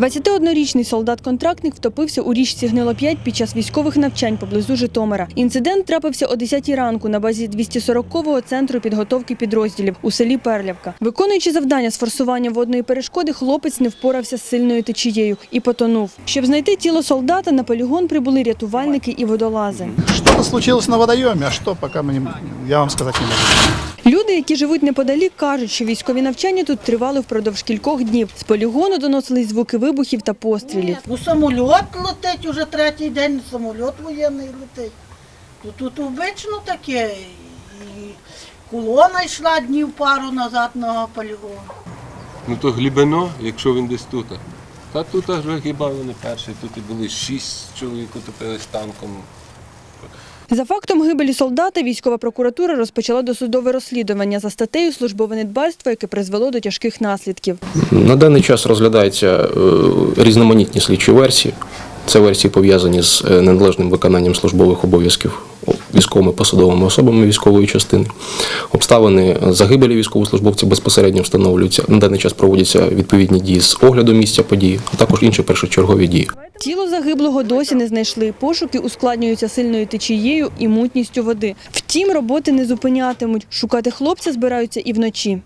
21-річний солдат-контрактник втопився у річці Гнило-5 під час військових навчань поблизу Житомира. Інцидент трапився о 10 ранку на базі 240-го центру підготовки підрозділів у селі Перлявка. Виконуючи завдання з форсування водної перешкоди, хлопець не впорався з сильною течією і потонув. Щоб знайти тіло солдата, на полігон прибули рятувальники і водолази. Что-то случилось на водоеме, а что, пока мы не, я вам сказать не могу. Люди, які живуть неподалік, кажуть, що військові навчання тут тривали впродовж кількох днів. З полігону доносились звуки вибухів та пострілів. Ну, самоліт летить уже третій день, самоліт воєнний летить. Тут, тут обично таке. І колона йшла днів пару назад на полігон. Ну то глибино, якщо він десь тут. Та тут вже хіба вони перші, тут і були шість чоловік утопились танком. За фактом гибелі солдата військова прокуратура розпочала досудове розслідування за статтею службове недбальство, яке призвело до тяжких наслідків. На даний час розглядаються е, різноманітні слідчі версії. Це версії пов'язані з е, неналежним виконанням службових обов'язків військовими посадовими особами військової частини. Обставини загибелі військовослужбовців безпосередньо встановлюються. На даний час проводяться відповідні дії з огляду місця події, а також інші першочергові дії. Тіло загиблого досі не знайшли. Пошуки ускладнюються сильною течією і мутністю води. Втім, роботи не зупинятимуть. Шукати хлопця збираються і вночі.